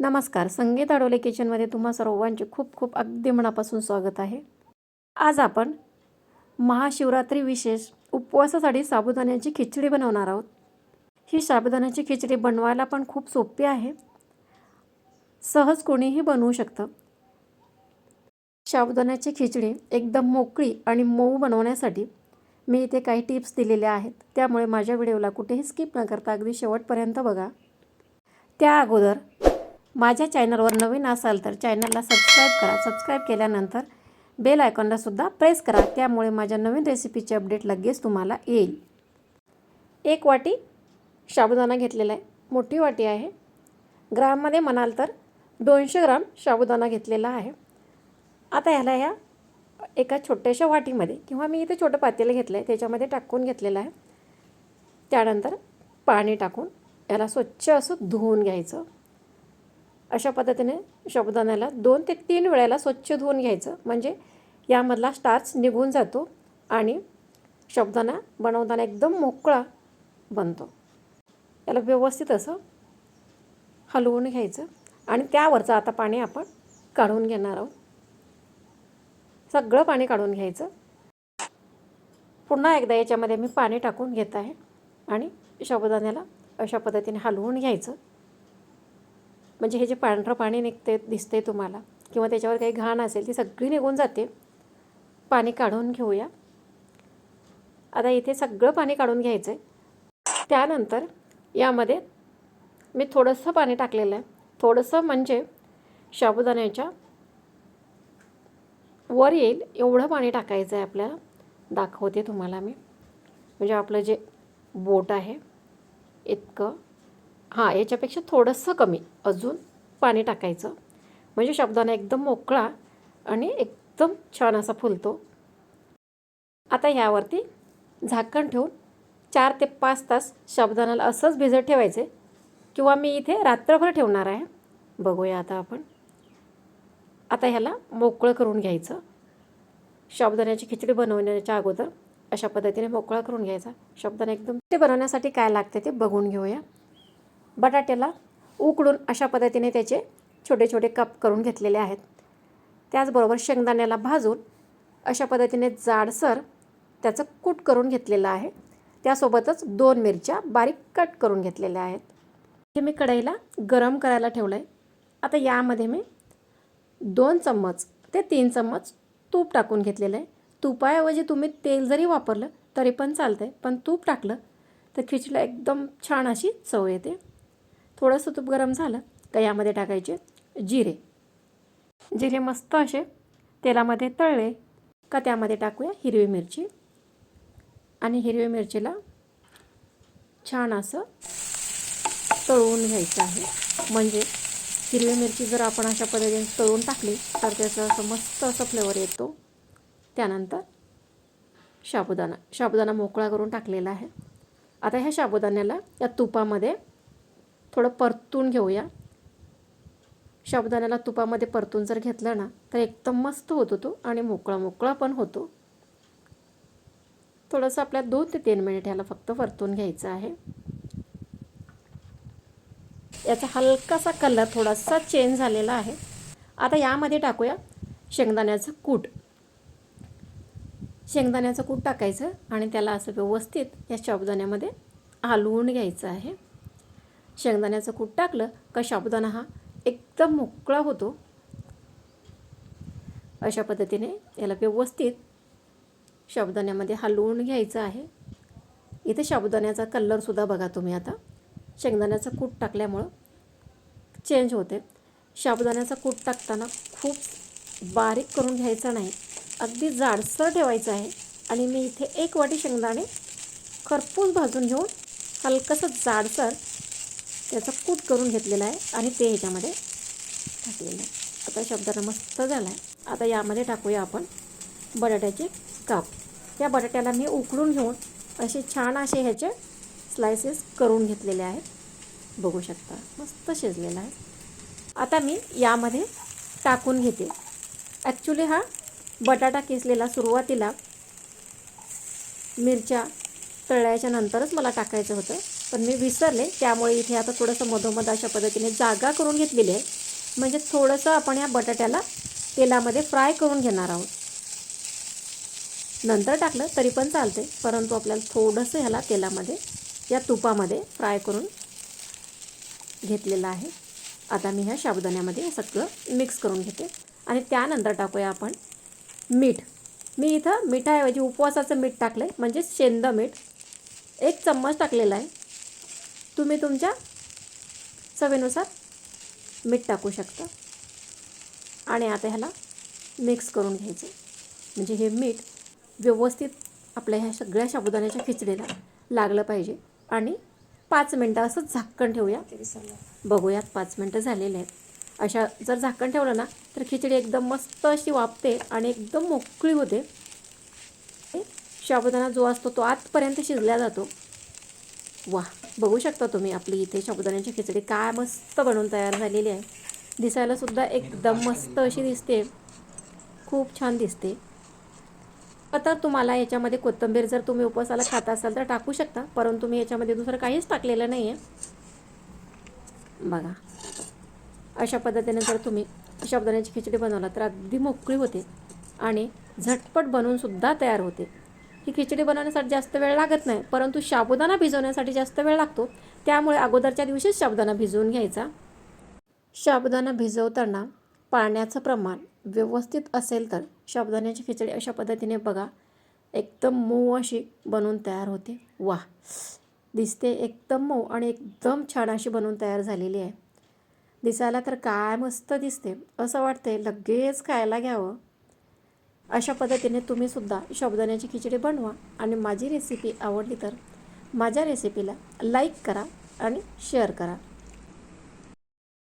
नमस्कार. संगीत आडोले किचनमध्ये तुम्हा सर्वांचे खूप खूप अगदी मनापासून स्वागत आहे. आज आपण महाशिवरात्री विशेष उपवासासाठी साबुदाण्याची खिचडी बनवणार आहोत. ही साबुदाण्याची खिचडी बनवायला पण खूप सोपी आहे. सहज कोणीही बनवू शकतं. साबुदाण्याची खिचडी एकदम मोकळी आणि मऊ बनवण्यासाठी मी इथे काही टिप्स दिलेल्या आहेत. त्यामुळे माझ्या व्हिडिओला कुठेही स्किप न करता अगदी शेवटपर्यंत बघा. त्या अगोदर माझ्या चॅनलवर नवीन असाल तर चॅनलला सबस्क्राईब करा. सबस्क्राईब केल्यानंतर बेल आयकॉनलासुद्धा प्रेस करा. त्यामुळे माझ्या नवीन रेसिपीचे अपडेट लगेच तुम्हाला येईल. एक वाटी साबुदाणा घेतलेला आहे. मोठी वाटी आहे. ग्राममध्ये म्हणाल तर दोनशे ग्राम साबुदाणा घेतलेला आहे. आता ह्याला ह्या एका छोट्याशा वाटीमध्ये किंवा मी इथे छोटं पातेलं घेतलं आहे त्याच्यामध्ये टाकून घेतलेलं आहे. त्यानंतर पाणी टाकून याला स्वच्छ असं धुवून घ्यायचं. अशा पद्धतीने साबुदाण्याला दोन ते तीन वेळेला स्वच्छ धुवून घ्यायचं. म्हणजे यामधला स्टार्च निघून जातो आणि साबुदाणा बनवताना एकदम मोकळा बनतो. याला व्यवस्थित असं हलवून घ्यायचं आणि त्यावरचं आता पाणी आपण काढून घेणार आहोत. सगळं पाणी काढून घ्यायचं. पुन्हा एकदा याच्यामध्ये मी पाणी टाकून घेत आहे आणि साबुदाण्याला अशा पद्धतीने हलवून घ्यायचं. म्हणजे हे जे पांढरं पाणी निघते दिसते तुम्हाला किंवा त्याच्यावर काही घाण असेल ती सगळी निघून जाते. पाणी काढून घेऊया. आता इथे सगळं पाणी काढून घ्यायचं आहे त्यानंतर यामध्ये मी थोडंसं पाणी टाकलेलं आहे. थोडंसं म्हणजे साबुदाण्याच्या वर येईल एवढं पाणी टाकायचं आहे आपल्याला. दाखवते तुम्हाला मी. म्हणजे आपलं जे बोट आहे इतकं हां याच्यापेक्षा थोडंसं कमी. अजून पाणी टाकायचं. म्हणजे शब्दांना एकदम मोकळा आणि एकदम छान असा फुलतो. आता ह्यावरती झाकण ठेवून चार ते पाच तास शब्दानाला असंच भिजत ठेवायचे किंवा मी इथे रात्रभर ठेवणार आहे. बघूया आता आपण. आता ह्याला मोकळं करून घ्यायचं. शब्दाण्याची खिचडी बनवण्याच्या अगोदर अशा पद्धतीने मोकळा करून घ्यायचा. शब्दाने एकदम ते बनवण्यासाठी काय लागते ते बघून घेऊया. बटाट्याला उकडून अशा पद्धतीने त्याचे छोटे छोटे कप करून घेतलेले आहेत. त्याचबरोबर शेंगदाण्याला भाजून अशा पद्धतीने जाडसर त्याचं कूट करून घेतलेलं आहे. त्यासोबतच दोन मिरच्या बारीक कट करून घेतलेल्या आहेत. हे मी कढईला गरम करायला ठेवलं आहे आता यामध्ये मी दोन चम्मच ते तीन चम्मच तूप टाकून घेतलेलं आहे. तुपाऐवजी तुम्ही तेल जरी वापरलं तरी पण चालतं आहे पण तूप टाकलं तर खिचडीला एकदम छान अशी चव येते. थोडंसं तूप गरम झालं का यामध्ये टाकायचे जिरे. जिरे मस्त असे तेलामध्ये तळले का त्यामध्ये टाकूया हिरवी मिरची. आणि हिरवी मिरचीला छान असं तळून घ्यायचं आहे. म्हणजे हिरवी मिरची जर आपण अशा पद्धतीने तळून टाकली तर त्याचं असं मस्त असं फ्लेवर येतो. त्यानंतर साबुदाणा साबुदाणा मोकळा करून टाकलेला आहे. आता ह्या साबुदाण्याला या तुपामध्ये थोडं परतून घेऊया. साबुदाण्याला तुपामध्ये परतून जर घेतलं ना तर एकदम मस्त होतो तो आणि मोकळा मोकळा पण होतो. थोडंसं आपल्या दोन ते तीन मिनिट ह्याला फक्त परतून घ्यायचं आहे. याचा हलकासा कलर थोडासा चेंज झालेला आहे. आता यामध्ये टाकूया शेंगदाण्याचं कूट. शेंगदाण्याचं कूट टाकायचं आणि त्याला असं व्यवस्थित या साबुदाण्यामध्ये हलवून घ्यायचं आहे. शेंगदाण्याचं कूट टाकलं का साबुदाणा हा एकदम मोकळा होतो. अशा पद्धतीने याला व्यवस्थित साबुदाण्यामध्ये हलवून घ्यायचं आहे. इथे साबुदाण्याचा कलरसुद्धा बघा तुम्ही आता. शेंगदाण्याचं कूट टाकल्यामुळं चेंज होते. साबुदाण्याचा कूट टाकताना खूप बारीक करून घ्यायचा नाही. अगदी जाडसर ठेवायचं आहे. आणि मी इथे एक वाटी शेंगदाणे खरपूस भाजून घेऊन हलकंसं जाडसर त्याचा कूट करून घेतलेला आहे आणि ते ह्याच्यामध्ये टाकलेलं आहे. आता शब्दाला मस्त झाला आहे आता यामध्ये टाकूया आपण बटाट्याचे काप. या बटाट्याला मी उकडून घेऊन असे छान असे ह्याचे स्लायसेस करून घेतलेले आहेत. बघू शकता मस्त शिजलेला आहे. आता मी यामध्ये टाकून घेते. ॲक्च्युली हा बटाटा किसलेला सुरुवातीला मिरच्या तळल्याच्या नंतरच मला टाकायचं होतं. पण मी विसरले. त्यामुळे इथे आता थोडंसं मधोमध अशा पद्धतीने जागा करून घेतलेली आहे. म्हणजे थोडंसं आपण या बटाट्याला तेलामध्ये फ्राय करून घेणार आहोत. नंतर टाकलं तरी पण चालते परंतु आपल्याला थोडंसं ह्याला तेलामध्ये या तुपामध्ये फ्राय करून घेतलेलं आहे. आता मी ह्या साबुदाण्यामध्ये सगळं मिक्स करून घेते. आणि त्यानंतर टाकूया आपण मीठ. मी इथं मिठाऐवजी उपवासाचं मीठ टाकलं आहे म्हणजे शेंद मीठ. एक चम्मच टाकलेला आहे. तुम्ही तुमच्या चवीनुसार मीठ टाकू शकता. आणि आता ह्याला मिक्स करून घ्यायचं. म्हणजे हे मीठ व्यवस्थित आपल्या ह्या सगळ्या साबुदाण्याच्या खिचडीला लागलं पाहिजे. आणि पाच मिनटं असं झाकण ठेवूया. बघूयात पाच मिनटं झालेले आहेत. अशा जर झाकण ठेवलं ना तर खिचडी एकदम मस्त अशी वापते आणि एकदम मोकळी होते. साबुदाणा जो असतो तो आतपर्यंत शिजला जातो. वा बघू शकता तुम्ही आपली इथे साबुदाण्याची खिचडी काय मस्त बनवून तयार झालेली आहे. दिसायला सुद्धा एकदम मस्त अशी दिसते. खूप छान दिसते. आता तुम्हाला याच्यामध्ये कोथिंबीर जर तुम्ही उपवासाला खात असाल तर टाकू शकता परंतु मी याच्यामध्ये दुसरं काहीच टाकलेलं नाही आहे बघा. अशा पद्धतीने जर तुम्ही साबुदाण्याची खिचडी बनवला तर अगदी मोकळी होते आणि झटपट बनवून सुद्धा तयार होते. ही खिचडी बनवण्यासाठी जास्त वेळ लागत नाही परंतु साबुदाणा भिजवण्यासाठी जास्त वेळ लागतो. त्यामुळे अगोदरच्या दिवशीच साबुदाणा भिजवून घ्यायचा. साबुदाणा भिजवताना पाण्याचं प्रमाण व्यवस्थित असेल तर साबुदाण्याची खिचडी अशा पद्धतीने बघा एकदम मऊ अशी बनवून तयार होते. वा दिसते एकदम मऊ आणि एकदम छान अशी बनवून तयार झालेली आहे. दिसायला तर काय मस्त दिसते. असं वाटते लगेच खायला घ्यावं. अशा पद्धतीने तुम्हीसुद्धा साबुदाण्याची खिचडी बनवा आणि माझी रेसिपी आवडली तर माझ्या रेसिपीला लाईक करा आणि शेअर करा.